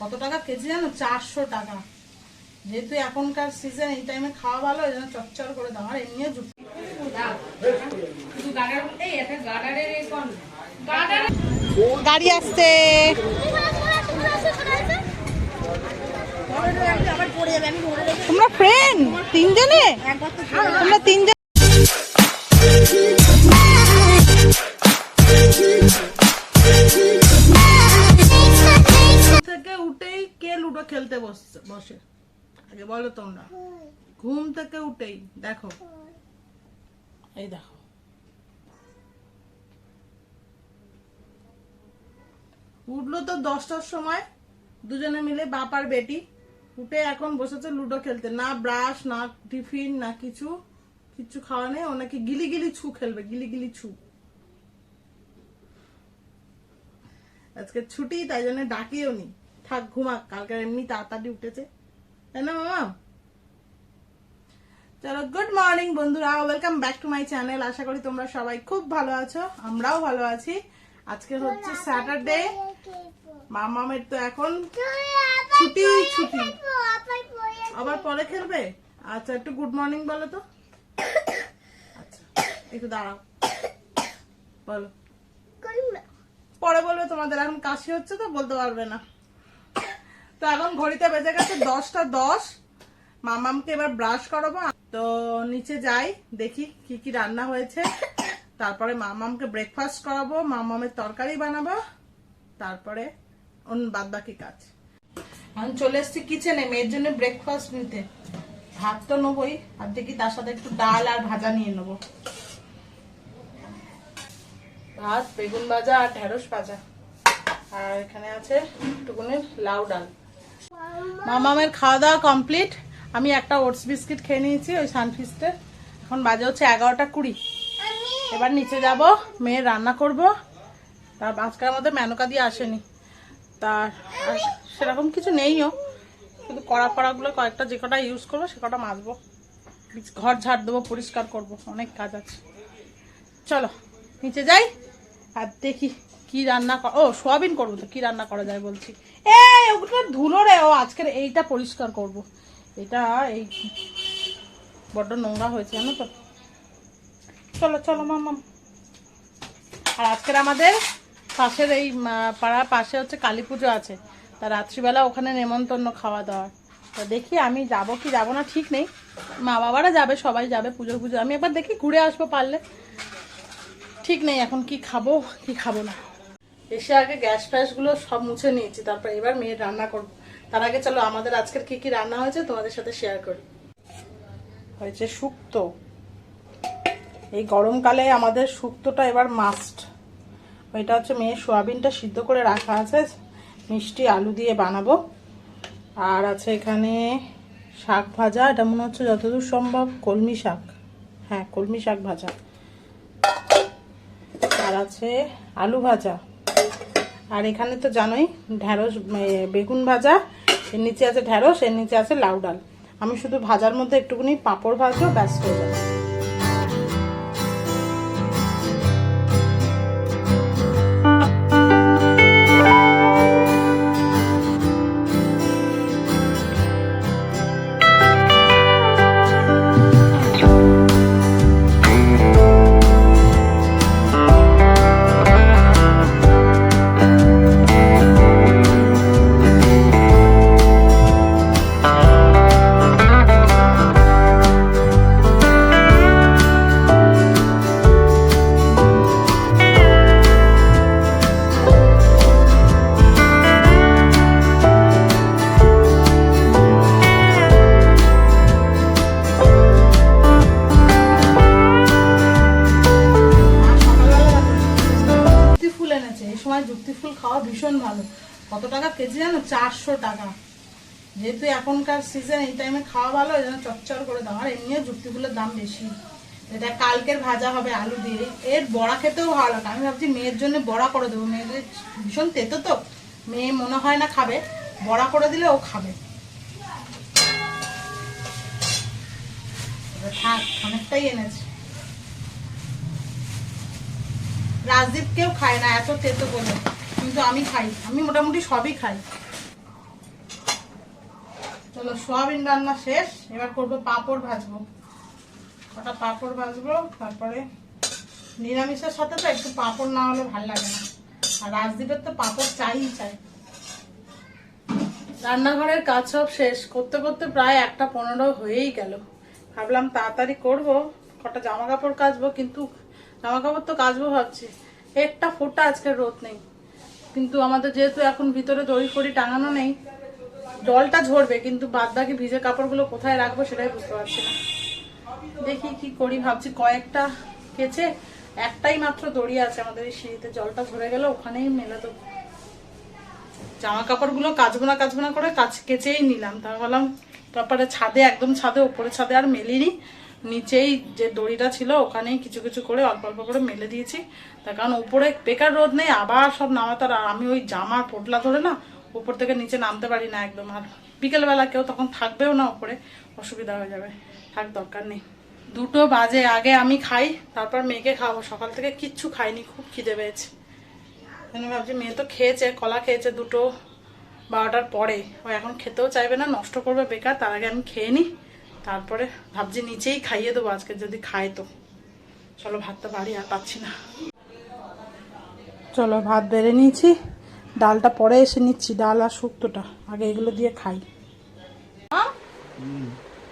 কত টাকা কেজি জানো? চারশো টাকা। যেহেতু এখনকার সিজন এই টাইমে খাওয়া ভালো ওই জন্য চচ্চর করে দাও। আর এমনিও জুট গাড়ি আসছে। তোমরা ফ্রেন্ড তিনজনে? তোমরা তিনজন বসছে বসে। আগে বলো তোমরা। ঘুম থেকে উঠেই দেখো। এই দেখো। উঠল তো দশটার সময় দুজনে মিলে বাপ আর বেটি। উঠে এখন বসেছে লুডো খেলতে। না ব্রাশ না টিফিন না কিছু। কিছু খাওয়া নেই। ওনাকে গিলি গিলি ছু খেলবে গিলি গিলি ছু। আজকে ছুটি তাই জন্য ডাকিও নি। থাক, ঘুমাক। কালকে এমনি তাড়াতাড়ি উঠেছে। তাই না, মামা? চলো গুড মর্নিং বন্ধুরা। Welcome back to my channel আশা করি তোমরা সবাই খুব ভালো আছো। আমরাও ভালো আছি। আজকে হচ্ছে স্যাটারডে মামামের তো এখন ছুটি ছুটি। আবার পরে খেলবে? আচ্ছা একটু গুড মর্নিং বলো তো। আচ্ছা একটু দাঁড়াও। বলো। পরে বলবে তোমাদের, এখন কাশি হচ্ছে তো, বলতে পারবে না। তো এখন ঘড়িতে বেজে গেছে দশটা দশ। মামামকে এবার ব্রাশ করাবো। তো নিচে যাই, দেখি কি কি রান্না হয়েছে। তারপরে মামামকে ব্রেকফাস্ট করাবো, মামামের তরকারি বানাবো। তারপরে অন্য বাদ বাকি কাজ। এখন চলে এসছি কিচেনে মেয়ের জন্য ব্রেকফাস্ট নিতে। ভাত তো নেবোই, আর দেখি তার সাথে একটু ডাল আর ভাজা নিয়ে নেব। ভাত, বেগুন ভাজা আর ঢেঁড়স ভাজা। আর এখানে আছে একটুকুনি লাউ ডাল। মামামের খাওয়া দাওয়া কমপ্লিট। আমি একটা ওটস বিস্কিট খেয়ে নিয়েছি, ওই সানফিস্টের এখন বাজে হচ্ছে এগারোটা কুড়ি। এবার নিচে যাব, মেয়ের রান্না করব। তার আজকে আমাদের মেনকা দিয়ে আসেনি। তার সেরকম কিছু নেইও। শুধু কড়া ফড়াগুলো কয়েকটা যে কটা ইউজ করব, সে কটা মাজবো। ঘর ঝাড় দেবো, পরিষ্কার করব, অনেক কাজ আছে। চলো, নিচে যাই। আর দেখি কি রান্না ও, সোয়াবিন করব তো, কি রান্না করা যায় বলছি। এই ওগুলো ধুলো রে। ও, আজকের এইটা পরিষ্কার করব। এটা এই বড্ড নোংরা হয়েছে, জানো তো। চলো চলো মামাম আর আজকের আমাদের পাশের এই পাড়ার পাশে হচ্ছে কালী পুজো আছে। তা রাত্রিবেলা ওখানে নেমন্তন্ন খাওয়া দাওয়া। তো দেখি আমি যাব কি যাব না, ঠিক নেই। মা বাবারা যাবে, সবাই যাবে পুজো পুজো। আমি একবার দেখি ঘুরে আসব পারলে। ঠিক নেই, এখন কি খাব কি খাব না। এসে আগে গ্যাস ফ্যাসগুলো সব মুছে নিয়েছি, তারপর এবার মেয়ের রান্না করব। তার আগে চলো, আমাদের আজকের কি কি রান্না হয়েছে তোমাদের সাথে শেয়ার করি। হয়েছে শুক্তো। এই গরমকালে আমাদের শুক্তোটা এবার মাস্ট এটা হচ্ছে মেয়ে সোয়াবিনটা সিদ্ধ করে রাখা আছে, মিষ্টি আলু দিয়ে বানাবো। আর আছে এখানে শাক ভাজা, এটা মনে হচ্ছে যতদূর সম্ভব কলমি শাক। হ্যাঁ কলমি শাক ভাজা। আর আছে আলু ভাজা। আর এখানে তো জানোই ঢ্যাঁড়স বেগুন ভাজা, এর নিচে আছে ঢ্যাঁড়স, এর নিচে আছে লাউ ডাল। আমি শুধু ভাজার মধ্যে একটুখানি পাঁপড় ভাজবো ব্যস্ত হয়ে যাবে। কত টাকা কেজি জানো? চারশো টাকা। যেহেতু এখনকার সিজন এই টাইমে খাওয়া ভালো, ওই জন্য চচ্চর করে দাও। আর এমনিও যুক্তি ফুলের দাম বেশি। এটা কালকের ভাজা হবে আলু দিয়ে। এর বড়া খেতেও ভালো লাগে। আমি ভাবছি মেয়ের জন্য বড়া করে দেবো। মেয়েদের ভীষণ তেতো তো। মেয়ে মনে হয় না খাবে। বড়া করে দিলে ও খাবে। থাক, অনেকটাই এনেছে। রাজদীপ কেউ খায় না, এত তেতো বলে। কিন্তু আমি খাই। আমি মোটামুটি সবই খাই। চলো, সোয়াবিন রান্না শেষ। এবার করব পাঁপড় ভাজবো। কটা পাঁপড় ভাজবো, তারপরে নিরামিষের সাথে তো একটু পাঁপড় না হলে ভালো লাগে না। আর রাজদ্বীপের তো পাঁপড় চাই চাই। রান্নাঘরের কাজ সব শেষ। করতে করতে প্রায় একটা পনেরো হয়েই গেল। ভাবলাম তাড়াতাড়ি করব, কটা জামা কাপড় কাচবো, কিন্তু জামা কাপড় তো কাচবো ভাবছি। একটা ফোঁটা আজকে রোদ নেই। কিন্তু আমাদের যেহেতু এখন ভিতরে দড়ি ফড়ি টাঙানো নেই, জলটা ঝরবে, কিন্তু বাদ বাকি ভিজে কাপড়গুলো কোথায় রাখব সেটাই বুঝতে পারছি না। দেখি কি করি, ভাবছি কয়েকটা কেচে একটাই মাত্র দড়ি আছে আমাদের এই সিঁড়িতে, জলটা ঝরে গেলে ওখানেই মেলে দেবো। জামা কাপড়গুলো কাচবো না কাচবো করে কাচ, কেচেই নিলাম। তার বললাম তারপরে ছাদে, একদম ছাদে উপরে ছাদে আর মেলিনি। নিচেই যে দড়িটা ছিল, ওখানেই কিছু কিছু করে অল্প অল্প করে মেলে দিয়েছি। তার কারণ উপরে বেকার রোদ নেই, আবার সব নামাতে আর আমি ওই জামার পোটলা ধরে না উপর থেকে নিচে নামতে পারি না একদম। আর বিকেলবেলা কেউ তখন থাকবেও না উপরে, অসুবিধা হয়ে যাবে, থাক দরকার নেই। দুটো বাজে, আগে আমি খাই, তারপর মেয়েকে খাব সকাল থেকে কিচ্ছু খাইনি, খুব খিদে পেয়েছে। আমি ভাবছি মেয়ে তো খেয়েছে, কলা খেয়েছে দুটো বারোটার পরে। ও এখন খেতেও চাইবে না, নষ্ট করবে বেকার, তার আগে আমি খেয়ে নিই তারপরে ভাবছি নিচেই খাইয়ে দেবো আজকে যদি খায় তো। চলো ভাতটা বাড়ি আর পাচ্ছি না। চলো ভাত বেড়ে নিয়েছি। ডালটা পরে এসে নিচ্ছি ডাল আর শুক্তোটা। আগে এগুলো দিয়ে খাই।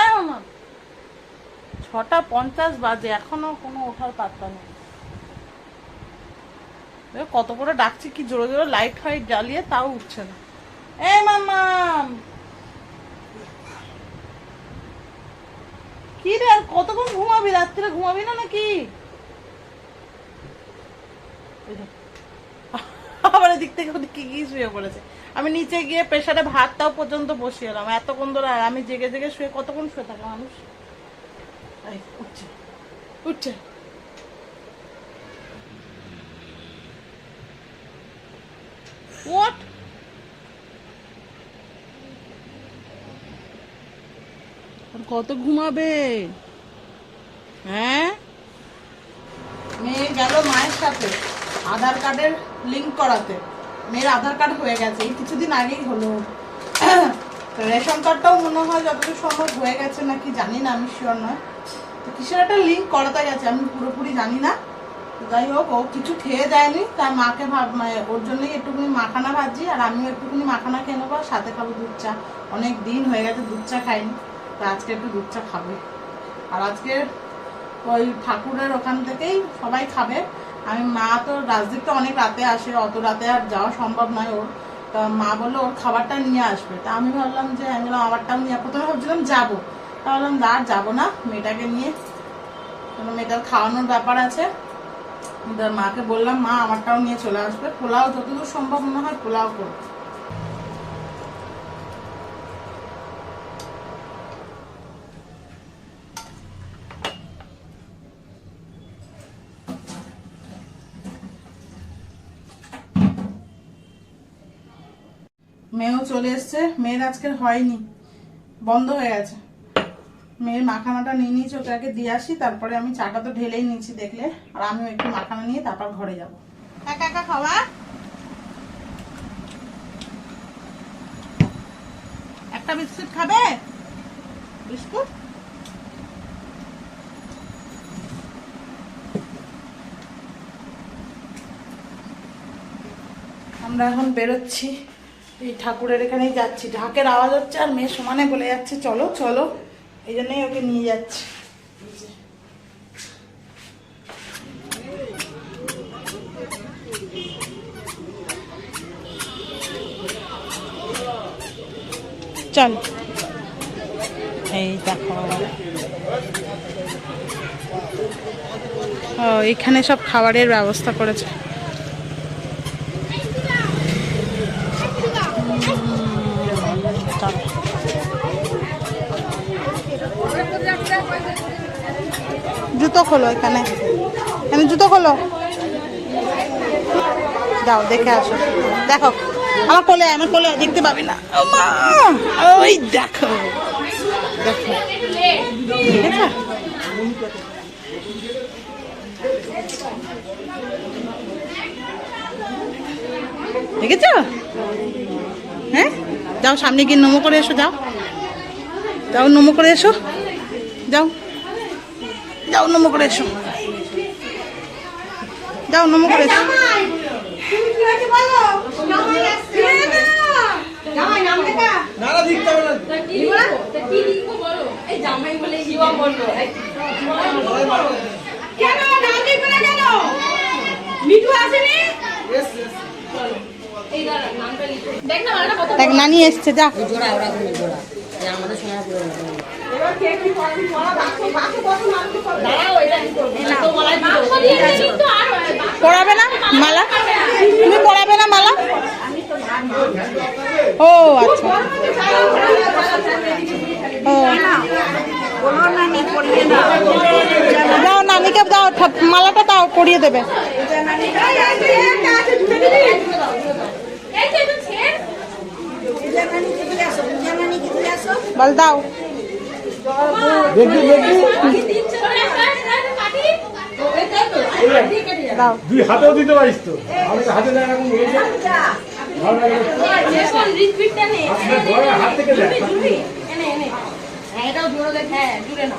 এই মামা, ছটা পঞ্চাশ বাজে এখনও কোনো ওঠার পাত্তা নেই। কত করে ডাকছি কি জোরে জোরে লাইট ফাইট জ্বালিয়ে তাও উঠছে না। এ মামাম কি রে, আর কতক্ষণ ঘুমাবি? রাত্রে ঘুমাবি না নাকি? আবার এদিক থেকে ওদিক কি শুয়ে পড়েছে। আমি নিচে গিয়ে প্রেশারে ভাতটাও পর্যন্ত বসিয়ে এলাম। এতক্ষণ ধরে আর আমি জেগে জেগে শুয়ে কতক্ষণ শুয়ে থাকে মানুষ? উঠছে। উঠছে। What? কত ঘুমাবে? হ্যাঁ? মেয়ে গেল মায়ের সাথে আধার কার্ডের লিংক করাতে। মেয়ের আধার কার্ড হয়ে গেছে, এই কিছুদিন আগেই হলো। রেশন কার্ডটাও মনে হয় যতদূর সম্ভব হয়ে গেছে নাকি জানি না, আমি শিওর নয়। তো কিসের একটা লিঙ্ক করাতে গেছে, আমি পুরোপুরি জানি না। যাই হোক, ও কিছু খেয়ে দেয়নি তার মাকে ভাব মানে ওর জন্যই একটুখানি মাখানা ভাজি, আর আমিও একটুখানি মাখানা খেয়ে নেব সাথে খাব দুধ চা। অনেক দিন হয়ে গেছে, দুধ চা খাইনি। তো আজকে একটু দুধ চা খাবে। আর আজকে ওই ঠাকুরের ওখান থেকেই সবাই খাবে। আমি মা তো রাজদীপ তো অনেক রাতে আসে, অত রাতে আর যাওয়া সম্ভব নয় ওর। তা মা বলল ওর খাবারটা নিয়ে আসবে। তা আমি ভাবলাম যে, আমি বললাম আমারটাও নিয়ে প্রথমে ভাবছিলাম যাব। তা ভাবলাম, না, আর যাব না, মেয়েটাকে নিয়ে। কারণ মেয়েটার খাওয়ানোর ব্যাপার আছে। মাকে বললাম, মা, আমারটাও নিয়ে চলে আসবে। পোলাও যতদূর সম্ভব মনে হয় পোলাও করব মেয়েও চলে এসছে। মেয়ের আজকের হয়নি। বন্ধ হয়ে গেছে। মেয়ের মাখানাটা নিয়ে নিয়েছি ওকে আগে দিয়ে আসি তারপরে আমি চাটা তো ঢেলেই নিয়েছি দেখলে। আর আমিও একটু মাখানা নিয়ে তারপর ঘরে যাব। একা একা খাওয়া? একটা বিস্কুট খাবে? বিস্কুট? আমরা এখন বেরোচ্ছি। এই ঠাকুরের এখানেই যাচ্ছি। ঢাকের আওয়াজ হচ্ছে আর মেয়ে সমানে বলে যাচ্ছে, চলো চলো। এই জন্যই ওকে নিয়ে যাচ্ছি। চল। এই দেখো। ও, এখানে সব খাবারের ব্যবস্থা করেছে। জুতো খোলো এখানে। এখানে জুতো খোলো। যাও, দেখে আসো। দেখো, আমার কোলে আমার কোলে দেখতে পাবি না। ওই দেখো। দেখো। দেখেছ? হ্যাঁ? যাও, সামনে গিয়ে নমো করে এসো, যাও। যাও, নমো করে এসো। যাও। যাও নমো করে এসো। যাও নমো করে এসো। দেখ নানি এসছে যা। জোড়া। ওরা জোড়া। আমাদের সময় পুরো পড়াবে না মালা তুমি পড়াবে না মালা ও আচ্ছা ও দাও নানিকে দাও ঠাপ- মালাটা দাও পরিয়ে দেবে। বল দাও। দাও। দুই হাতেও দিতে পারিস তো। আমি তো হাতে এখন নিয়েছি ভালো লাগে আপনার ঘরে হাত থেকে দেয় এটাও জোড়া দেখ। হ্যাঁ জুড়ে না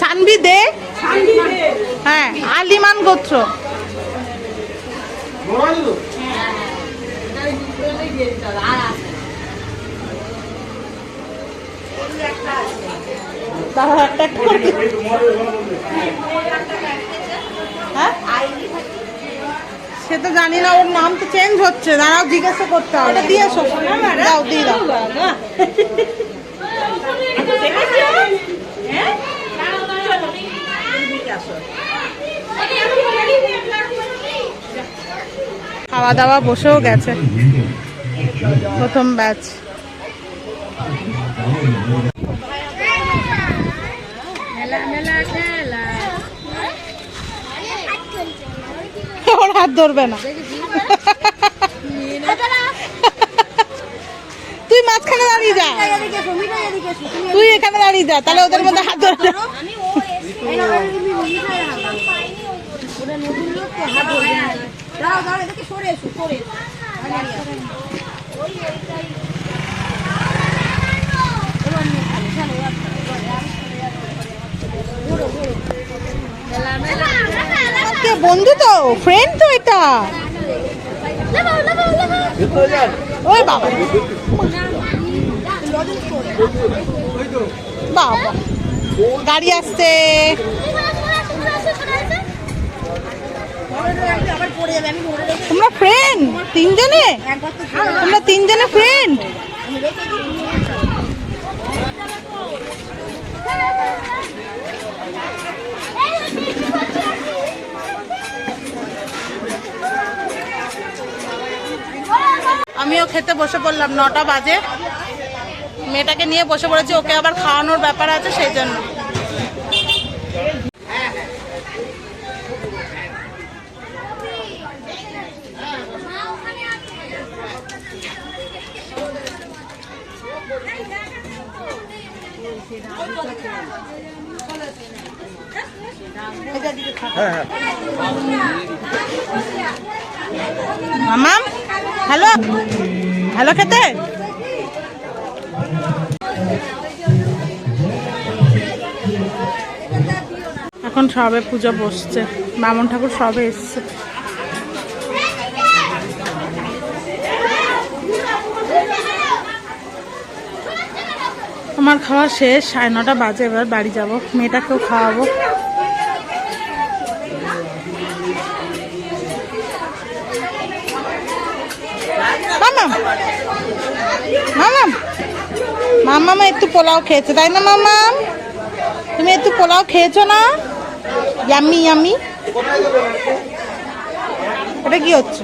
সানবি দে। হ্যাঁ আলিমান গোত্র। হ্যাঁ? সে তো জানি না ওর নাম তো চেঞ্জ হচ্ছে। দাঁড়াও জিজ্ঞাসা করতে হবে। দিয়ে দাও দিয়ে দাও। খাওয়া দাওয়া বসেও গেছে। প্রথম ব্যাচ ওর হাত ধরবে না। মাঝখানে দাঁড়িয়ে যা। তুই এখানে দাঁড়িয়ে যা তাহলে ওদের মধ্যে হাত ধরে বন্ধু তো? ফ্রেন্ড তো এটা। ওই বাবা। গাড়ি আসছে তোমরা ফ্রেন্ড তিনজনে। তোমরা তিনজনে ফ্রেন্ড। আমিও খেতে বসে পড়লাম নটা বাজে মেয়েটাকে নিয়ে বসে পড়েছি, ওকে আবার খাওয়ানোর ব্যাপার আছে সেই জন্য। মামাম, হ্যালো? হ্যালো খেতে? এখন সবে পুজো বসছে। বামন ঠাকুর সবে এসছে। আমার খাওয়া শেষ, সাড়ে নটা বাজে, এবার বাড়ি যাব। মেয়েটাকেও খাওয়াবো। মামাম মামাম একটু পোলাও খেয়েছে, তাই না মামাম? তুমি একটু পোলাও খেয়েছো না? ইয়াম্মি ইয়াম্মি এটা কি হচ্ছে?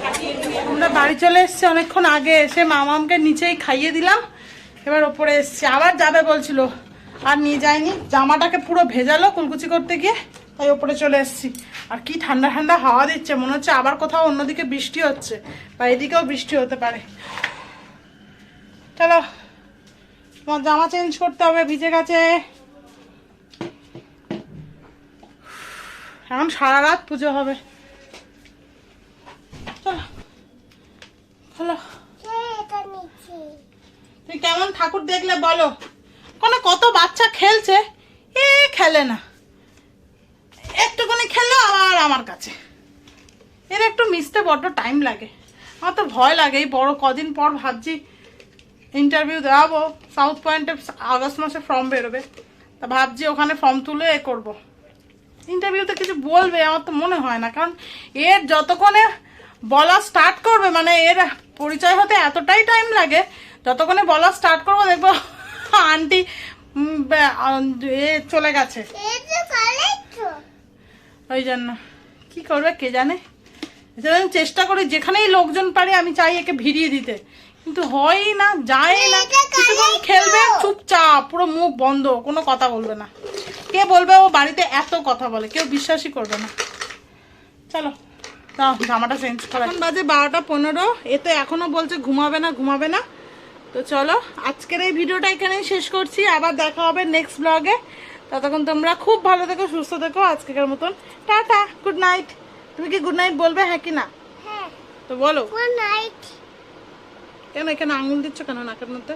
আমরা বাড়ি চলে এসেছি, অনেকক্ষণ আগে এসে মামামকে নিচেই খাইয়ে দিলাম। এবার ওপরে এসছি। আবার যাবে বলছিল, আর নিয়ে যায়নি। জামাটাকে পুরো ভেজালো কুলকুচি করতে গিয়ে, তাই ওপরে চলে এসেছি। আর কি ঠান্ডা ঠান্ডা হাওয়া দিচ্ছে, মনে হচ্ছে আবার কোথাও অন্যদিকে বৃষ্টি হচ্ছে, বা এদিকেও বৃষ্টি হতে পারে। চলো, তোমার জামা চেঞ্জ করতে হবে ভিজে গেছে। এখন সারা রাত পুজো হবে। চলো। তুমি কেমন ঠাকুর দেখলে বলো? কোনো কত বাচ্চা খেলছে, এ খেলে না। একটুখানি খেললো আবার আমার কাছে। এর একটু মিশতে বড্ড টাইম লাগে। আমার তো ভয় লাগে, এই বড় কদিন পর ভাবছি ইন্টারভিউ দেওয়াবো। সাউথ পয়েন্টে আগস্ট মাসে ফর্ম বেরোবে। তা ভাবছি ওখানে ফর্ম তুলে এ করব। ইন্টারভিউতে কিছু বলবে আমার তো মনে হয় না। কারণ এর যতক্ষণে বলা স্টার্ট করবে মানে এর পরিচয় হতে এতটাই টাইম লাগে যতক্ষণে বলা স্টার্ট করব দেখব আন্টি এ চলে গেছে। ওই জন্য। কি করবে কে জানে? আমি চেষ্টা করি যেখানেই লোকজন পারে আমি চাই একে ভিড়িয়ে দিতে। কিন্তু হয়ই না যায় না। কিছুক্ষণ খেলবে চুপচাপ। পুরো মুখ বন্ধ কোনো কথা বলবে না। কে বলবে ও বাড়িতে এত কথা বলে কেউ বিশ্বাসই করবে না। চলো দাও জামাটা চেঞ্জ করা। এখন বাজে বারোটা পনেরো এ তো এখনও বলছে ঘুমাবে না ঘুমাবে না। তো চলো আজকের এই ভিডিওটা এখানেই শেষ করছি। আবার দেখা হবে নেক্সট ব্লগে ততক্ষণ তোমরা খুব ভালো থেকো সুস্থ থেকো আজকের মতন। টাটা গুড নাইট তুমি কি গুড নাইট বলবে হ্যাঁ কি না? তো বলো। নাইট কেন এখানে আঙুল দিচ্ছ কেন নাকের মধ্যে.